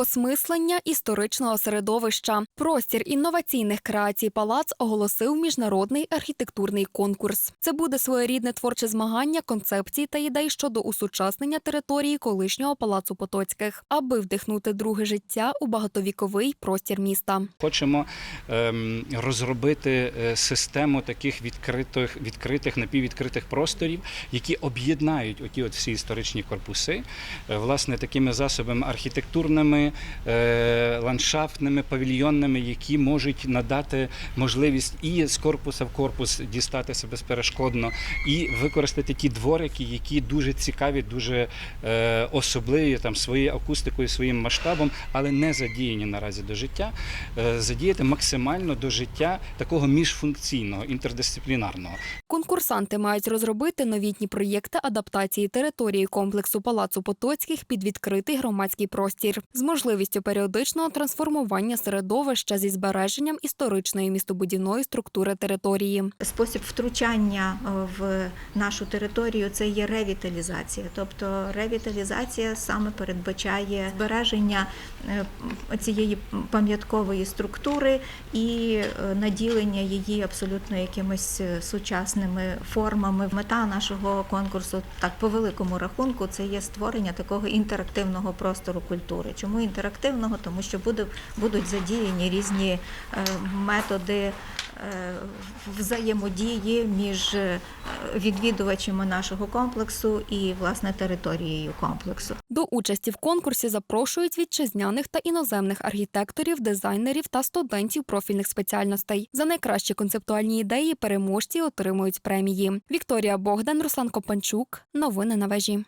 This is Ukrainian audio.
Переосмислення історичного середовища. Простір інноваційних креацій палац оголосив міжнародний архітектурний конкурс. Це буде своєрідне творче змагання концепцій та ідей щодо усучаснення території колишнього палацу Потоцьких, аби вдихнути друге життя у багатовіковий простір міста. Хочемо ем, розробити е, систему таких відкритих, відкритих напіввідкритих просторів, які об'єднають оті от всі історичні корпуси, е, власне, такими засобами архітектурними, е, ландшафтними, павільйонними, які можуть надати можливість і з корпуса в корпус дістатися безперешкодно, і використати ті дворики, які дуже цікаві, дуже е, особливі там своєю акустикою, своїм масштабом, але не задіяні наразі до життя, е, задіяти максимально до життя такого міжфункційного, інтердисциплінарного. Конкурсанти мають розробити новітні проєкти адаптації території комплексу палацу Потоцьких під відкритий громадський простір можливістю періодичного трансформування середовища зі збереженням історичної містобудівної структури території. Спосіб втручання е, в нашу територію це є ревіталізація. Тобто ревіталізація саме передбачає збереження е, цієї пам'яткової структури і е, наділення її абсолютно якимись сучасними формами. Мета нашого конкурсу, так по великому рахунку, це є створення такого інтерактивного простору культури. Чому інтерактивного? Тому що будуть задіяні різні е, методи е, взаємодії між е, відвідувачами нашого комплексу і власне територією комплексу. До участі в конкурсі запрошують вітчизняних та іноземних архітекторів, дизайнерів та студентів профільних спеціальностей. За найкращі концептуальні ідеї переможці отримують премії. Вікторія Богдан, Руслан Копанчук. Новини на вежі.